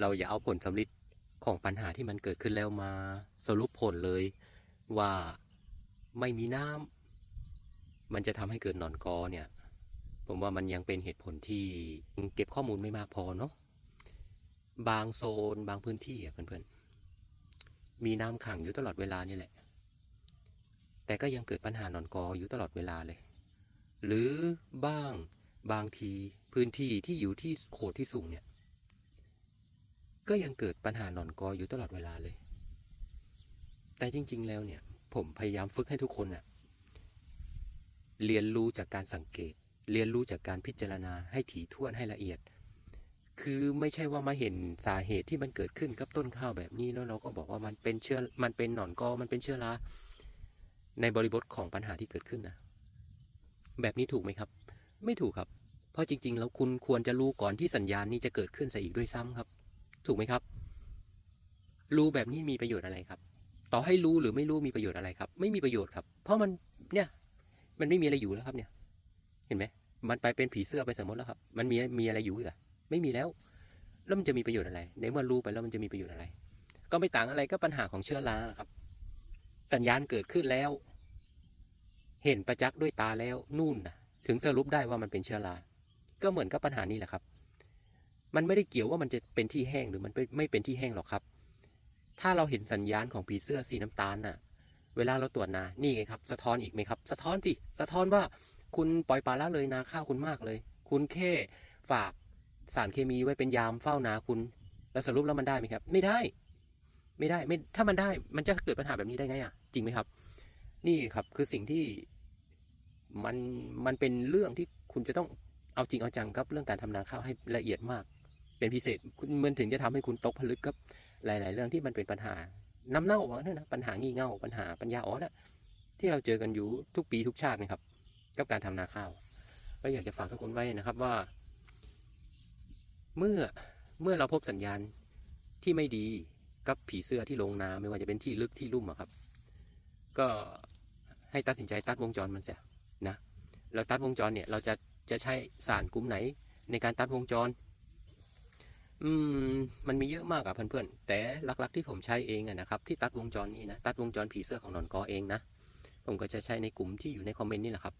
เราอย่าเอาผลสำลิดของปัญหาที่มันเกิดขึ้นแล้วมาสรุปผลเลยว่าไม่มีน้ำมันจะทำให้เกิดหนอนกอเนี่ย ผมว่ามันยังเป็นเหตุผลที่เก็บข้อมูลไม่มากพอเนาะบางโซนบางพื้นที่อะเพื่อนๆมีน้ำขังอยู่ตลอดเวลานี่แหละ แต่ก็ยังเกิดปัญหาหนอนกออยู่ตลอดเวลาเลย หรือบ้างบางทีพื้นที่ที่อยู่ที่โขดที่สูงเนี่ย ก็ยังเกิดปัญหาหนอนกออยู่ตลอดเวลาเลย แต่จริง ๆ แล้วเนี่ย ผมพยายามฝึกให้ทุกคนน่ะเรียนรู้จากการสังเกต เรียนรู้จากการพิจารณาให้ถี่ถ้วนให้ละเอียด คือไม่ใช่ว่ามาเห็นสาเหตุที่มันเกิดขึ้นกับต้นข้าวแบบนี้แล้วเราก็บอกว่ามันเป็นเชื้อมันเป็นหนอนกอมันเป็นเชื้อราในบริบทของปัญหาที่เกิดขึ้นนะ แบบนี้ถูกไหมครับ ไม่ถูกครับ เพราะจริง ๆ แล้วคุณควรจะรู้ก่อนที่สัญญาณนี้จะเกิดขึ้นซะอีกด้วยซ้ำครับ ถูกไหมครับ รู้แบบนี้มีประโยชน์อะไรครับ ต่อให้รู้หรือไม่รู้มีประโยชน์อะไรครับ ไม่มีประโยชน์ครับ เพราะมันเนี่ยมันไม่มีอะไรอยู่แล้วครับเนี่ย เห็นไหมมันไปเป็นผีเสื้อไปสมมติแล้วครับ มันมีมีอะไรอยู่อีกอะไม่มีแล้วแล้วมันจะมีประโยชน์อะไร ในเมื่อรู้ไปแล้วมันจะมีประโยชน์อะไร ก็ไม่ต่างอะไรก็ปัญหาของเชื้อราครับ สัญญาณเกิดขึ้นแล้ว เห็นประจักษ์ด้วยตาแล้วนู่นนะถึงสรุปได้ว่ามันเป็นเชื้อรา ก็เหมือนกับปัญหานี้แหละครับ มันไม่ได้เกี่ยวว่ามันจะเป็นที่แห้งหรือมันไม่ไม่เป็นที่แห้งหรอกครับ ถ้าเราเห็นสัญญาณของผีเสื้อสีน้ำตาลน่ะ เวลาเราตรวจนา นี่ไงครับ สะท้อนอีกไหมครับ สะท้อนสิ สะท้อนว่าคุณปล่อยปลาละเลยนาข้าวคุณมากเลย คุณแค่ฝากสารเคมีไว้เป็นยามเฝ้านาคุณ แล้วสรุปแล้วมันได้ไหมครับ ไม่ได้ ไม่ได้ ไม่ ถ้ามันได้ มันจะเกิดปัญหาแบบนี้ได้ไงอะ จริงไหมครับ นี่ครับ คือสิ่งที่มัน มันเป็นเรื่องที่คุณจะต้องเอาจริงเอาจังกับเรื่องการทำนาข้าวให้ละเอียดมาก เป็นพิเศษคุณมันถึงจะทำให้คุณตกผลึกกับหลาย ๆ เรื่องที่มันเป็นปัญหาน้ำเน่าว่านี่ยนะปัญหางี่เง่าปัญหาปัญญาอ่อนอะที่เราเจอกันอยู่ทุกปีทุกชาตินะครับ กับการทำนาข้าว ก็อยากจะฝากทุกคนไว้นะครับว่า เมื่อเมื่อเราพบสัญญาณที่ไม่ดีกับผีเสื้อที่ลงนาไม่ว่าจะเป็นที่ลึกที่ลุ่มอะครับ ก็ให้ตัดสินใจตัดวงจรมันเสียนะแล้วตัดวงจรเนี่ยเราจะจะใช้สารกลุ่มไหนในการตัดวงจร อืมมันมีเยอะมากอะเพื่อนๆแต่หลักๆที่ผมใช้เองอะนะครับที่ตัดวงจรนี้นะตัดวงจรผีเสื้อของหนอนกอเองนะผมก็จะใช้ในกลุ่มที่อยู่ในคอมเมนต์นี่แหละครับ